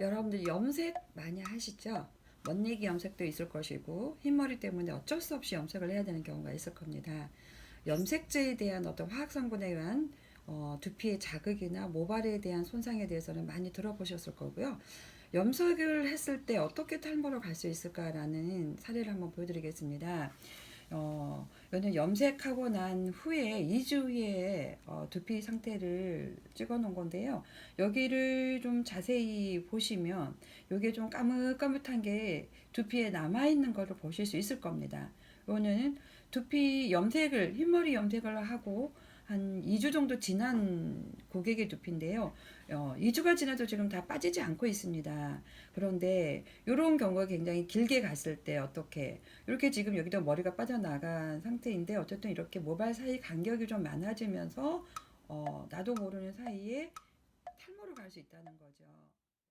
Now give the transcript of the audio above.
여러분들 염색 많이 하시죠? 먼얘기 염색도 있을 것이고 흰머리 때문에 어쩔 수 없이 염색을 해야 되는 경우가 있을 겁니다. 염색제에 대한 어떤 화학 성분에 의한 어, 두피의 자극이나 모발에 대한 손상에 대해서는 많이 들어보셨을 거고요. 염색을 했을 때 어떻게 탈모로 갈 수 있을까라는 사례를 한번 보여드리겠습니다. 어, 이거는 염색하고 난 후에 2주 후에 어, 두피 상태를 찍어 놓은 건데요. 여기를 좀 자세히 보시면 요게 좀 까뭇까뭇한 게 두피에 남아 있는 거를 보실 수 있을 겁니다. 요거는 두피 염색을 흰머리 염색을 하고 한 2주 정도 지난 고객의 두피인데요. 어, 2주가 지나도 지금 다 빠지지 않고 있습니다. 그런데 이런 경우가 굉장히 길게 갔을 때 어떻게 이렇게 지금 여기도 머리가 빠져나간 상태인데 어쨌든 이렇게 모발 사이 간격이 좀 많아지면서 어, 나도 모르는 사이에 탈모로 갈 수 있다는 거죠.